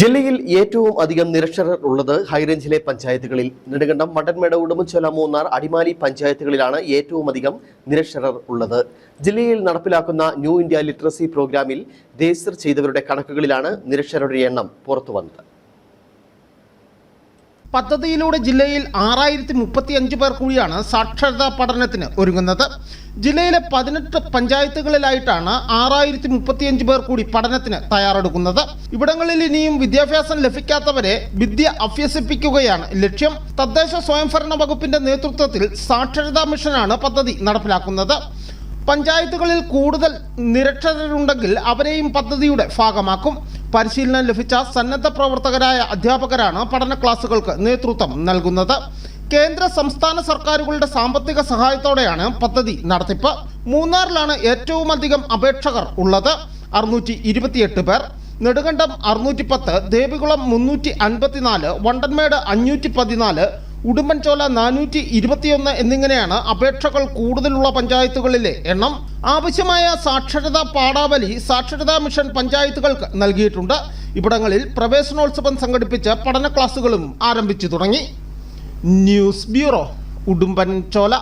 ജില്ലയിൽ ഏറ്റവും അധികം നിരക്ഷരർ ഉള്ളത് ഹൈറേഞ്ചിലെ പഞ്ചായത്തുകളിൽ. നെടുങ്കണ്ടം മട്ടൻമേട ഉടുമ്പൻചോല മൂന്നാർ അടിമാലി പഞ്ചായത്തുകളിലാണ് ഏറ്റവും അധികം നിരക്ഷരർ ഉള്ളത്. ജില്ലയിൽ നടപ്പിലാക്കുന്ന ന്യൂ ഇന്ത്യ ലിറ്ററസി പ്രോഗ്രാമിൽ രജിസ്റ്റർ ചെയ്തവരുടെ കണക്കുകളിലാണ് നിരക്ഷരരുടെ എണ്ണം പുറത്തുവന്നത്. പദ്ധതിയിലൂടെ ജില്ലയിൽ ആറായിരത്തി മുപ്പത്തി അഞ്ച് പേർ കൂടിയാണ് സാക്ഷരതാ പഠനത്തിന് ഒരുങ്ങുന്നത്. ജില്ലയിലെ പതിനെട്ട് പഞ്ചായത്തുകളിലായിട്ടാണ് ആറായിരത്തി മുപ്പത്തിയഞ്ച് പേർ കൂടി പഠനത്തിന് തയ്യാറെടുക്കുന്നത്. ഇവിടങ്ങളിൽ ഇനിയും വിദ്യാഭ്യാസം ലഭിക്കാത്തവരെ വിദ്യ അഭ്യസിപ്പിക്കുകയാണ് ലക്ഷ്യം. തദ്ദേശ സ്വയംഭരണ വകുപ്പിന്റെ നേതൃത്വത്തിൽ സാക്ഷരതാ മിഷനാണ് പദ്ധതി നടപ്പിലാക്കുന്നത്. പഞ്ചായത്തുകളിൽ കൂടുതൽ നിരക്ഷരരുണ്ടെങ്കിൽ അവരെയും പദ്ധതിയുടെ ഭാഗമാക്കും. പരിശീലനം ലഭിച്ച സന്നദ്ധ പ്രവർത്തകരായ അധ്യാപകരാണ് പഠന ക്ലാസുകൾക്ക് നേതൃത്വം നൽകുന്നത്. കേന്ദ്ര സംസ്ഥാന സർക്കാരുകളുടെ സാമ്പത്തിക സഹായത്തോടെയാണ് പദ്ധതി നടത്തിപ്പ്. മൂന്നാറിലാണ് ഏറ്റവും അധികം അപേക്ഷകർ ഉള്ളത്. അറുന്നൂറ്റി ഇരുപത്തിയെട്ട് പേർ. നെടുങ്കണ്ടം അറുന്നൂറ്റി പത്ത് ദേവികുളം മുന്നൂറ്റി അൻപത്തിനാല് വണ്ടൻമേട് അഞ്ഞൂറ്റി പതിനാല് ഉടുമ്പൻചോല നാനൂറ്റി ഇരുപത്തിയൊന്ന് എന്നിങ്ങനെയാണ് അപേക്ഷകൾ കൂടുതലുള്ള പഞ്ചായത്തുകളിലെ എണ്ണം. ആവശ്യമായ സാക്ഷരതാ പാടാവലി സാക്ഷരതാ മിഷൻ പഞ്ചായത്തുകൾക്ക് നൽകിയിട്ടുണ്ട്. ഇവിടങ്ങളിൽ പ്രവേശനോത്സവം സംഘടിപ്പിച്ച പഠന ക്ലാസുകളും ആരംഭിച്ചു തുടങ്ങി. News bureau Udumbanchola.